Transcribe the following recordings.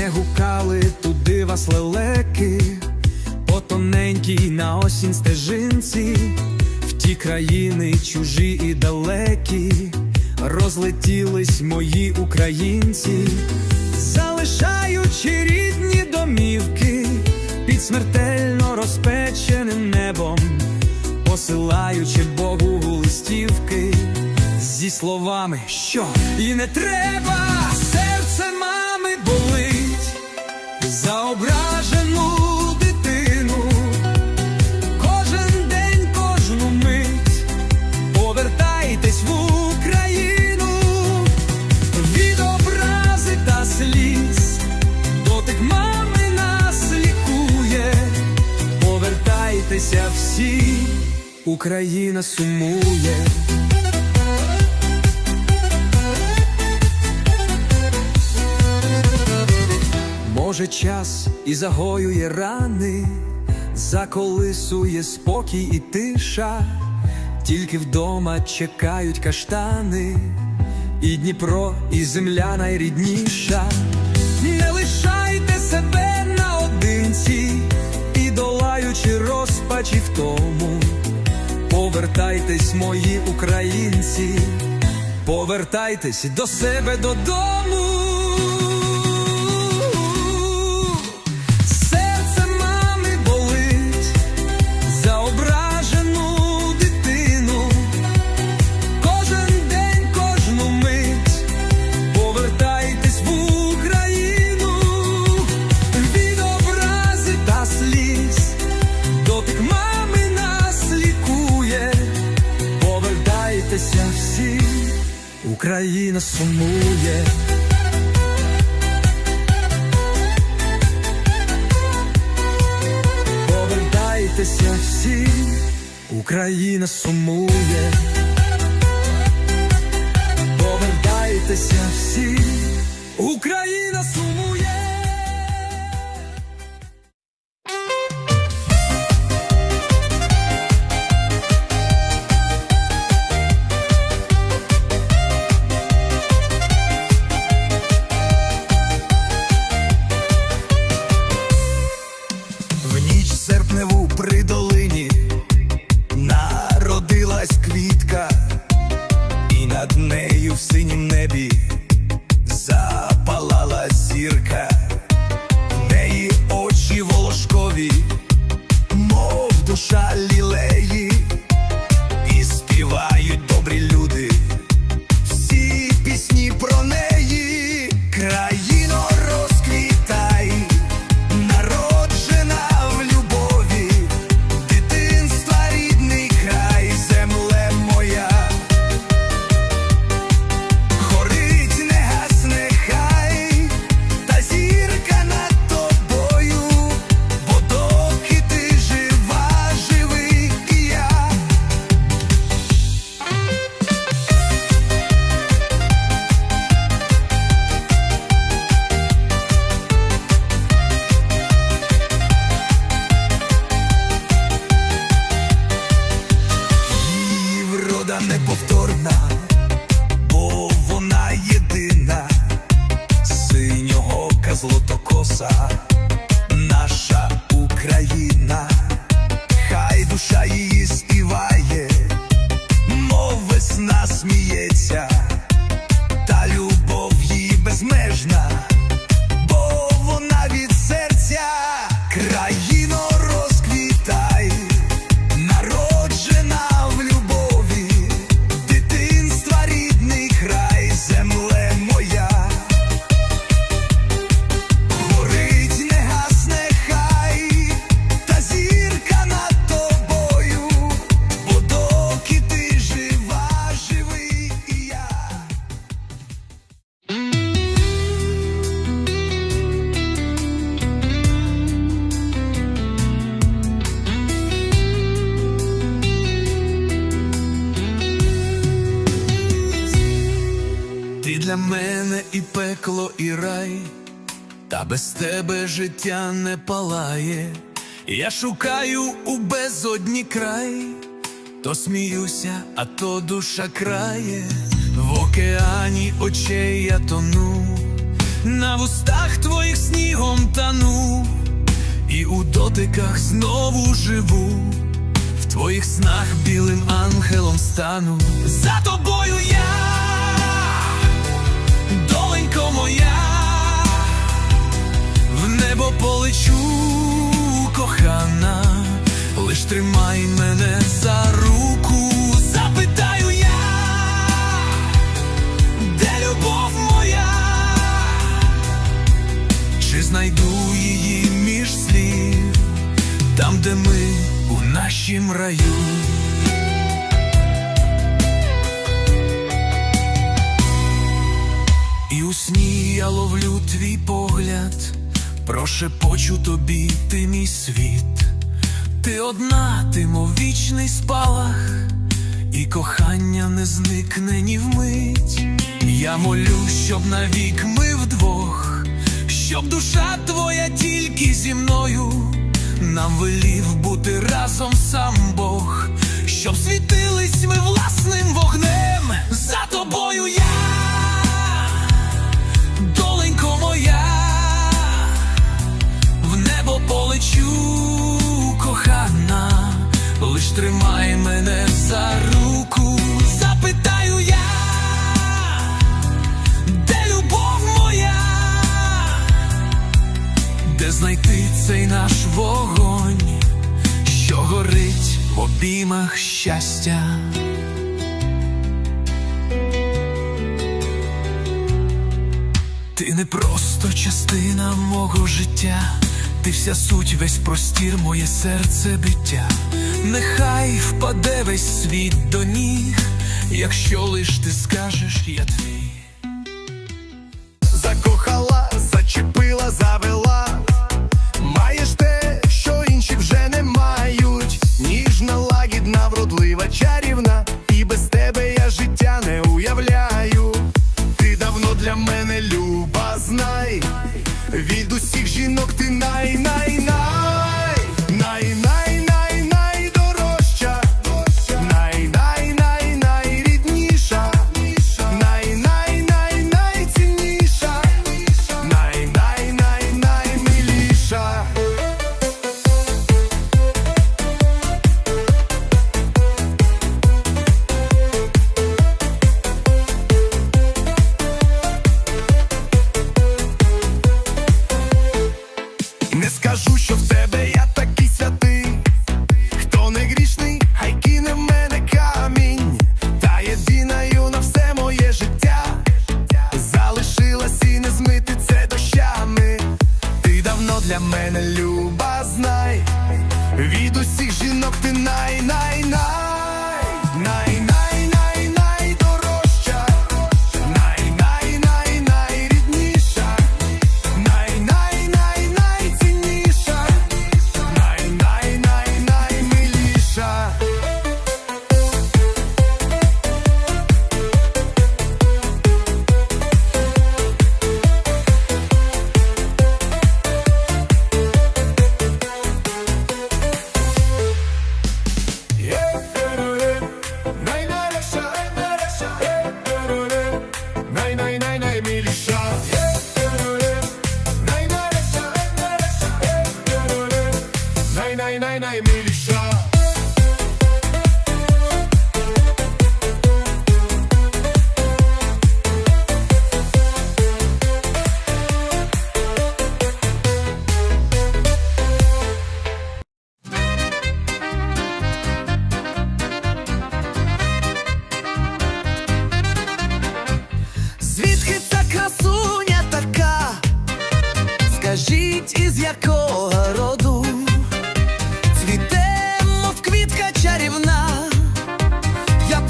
не гукали туди вас лелеки, по тоненькій на осінь стежинці, в ті країни чужі і далекі, розлетілись мої українці, залишаючи рідні домівки під смертельно розпеченим небом, посилаючи Богу листівки зі словами, що? І не треба, повертайтеся Україна сумує. Може, час і загоює рани, заколисує спокій і тиша, тільки вдома чекають каштани, і Дніпро, і земля найрідніша. Долаючи розпачі в тому, повертайтесь, мої українці, повертайтесь до себе додому. Україна сумує. Повертайтеся всі, Україна сумує. Злотокоса, наша Україна, хай душа її співає, Ти для мене і пекло, і рай, та без тебе життя не палає. Я шукаю у безодні край, то сміюся, а то душа крає, в океані очей я тону, на вустах твоїх снів. тону, і у дотиках знову живу. В твоїх снах білим ангелом стану. За тобою я, тримай мене за руку, запитаю я, де любов моя, чи знайду її між слів, там, де ми у нашім раю. І у сні я ловлю твій погляд, прошепочу тобі ти мій світ, ти одна, ти мов вічний спалах, і кохання не зникне ні вмить. Я молю, щоб навік ми вдвох, щоб душа твоя тільки зі мною, нам велів бути разом сам знайти цей наш вогонь, що горить в обіймах щастя. Ти не просто частина мого життя, ти вся суть, весь простір, моє серце биття. Нехай впаде весь світ до ніг, якщо лиш ти скажеш, я твій. Для мене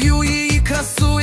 п'ю її красу,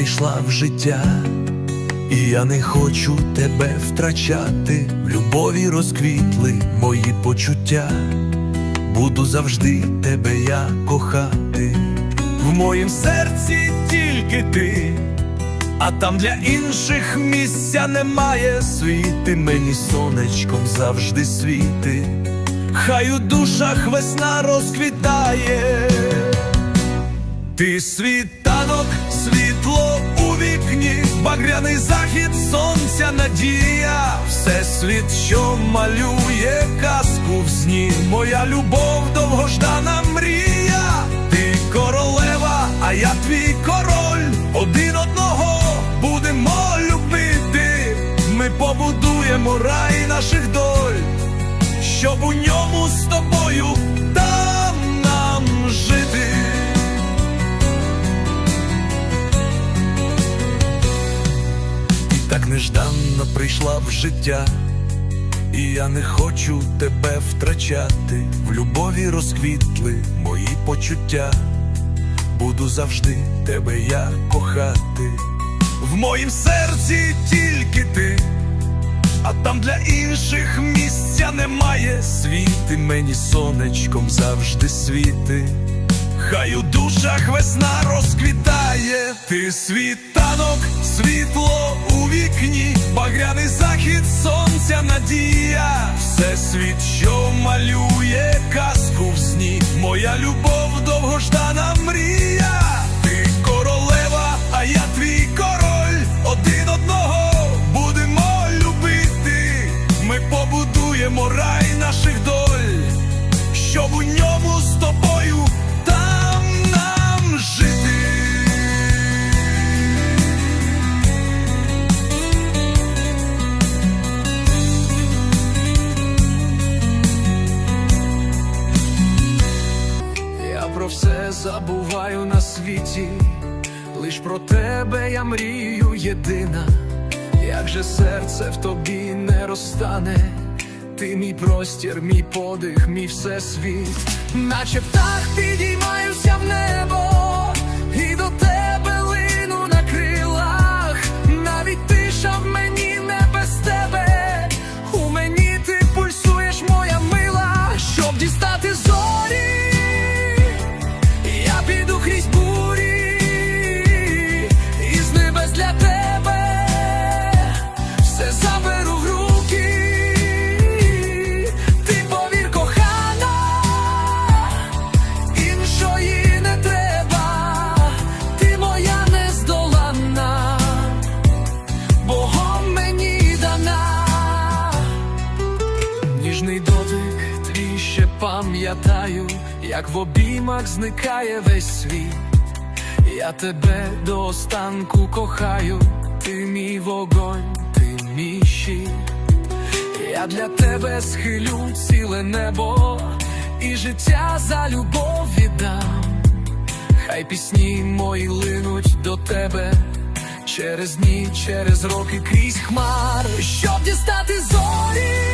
прийшла в життя, і я не хочу тебе втрачати. В любові розквітли мої почуття, буду завжди тебе я кохати. В моїм серці тільки ти, а там для інших місця немає. Світи мені сонечком завжди світи, хай у душах весна розквітає. Ти світанок, світло у вікні, багряний захід сонця, надія, все світ, що малює казку в сні, моя любов, довгождана мрія, ти королева, а я твій король, один одного будемо любити. Ми побудуємо рай наших доль, щоб у ньому з тобою нежданно прийшла в життя, і я не хочу тебе втрачати. В любові розквітли мої почуття, буду завжди тебе я кохати. В моїм серці тільки ти, а там для інших місця немає. Світи мені сонечком завжди світи. Хай у душах весна розквітає, ти світанок, світло надія, все що малює казку в сні, моя любов, довгождана мрія, ти королева, а я твій король, один одного будемо любити, ми побудуємо рай світі, лиш про тебе я мрію єдина, як же серце в тобі не розтане, ти мій простір, мій подих, мій всесвіт, наче птах підіймаюся в небо, як в обіймах зникає весь світ. Я тебе до останку кохаю, ти мій вогонь, ти мій щит. Я для тебе схилю ціле небо і життя за любов віддам. Хай пісні мої линуть до тебе через дні, через роки крізь хмар, щоб дістати зорі.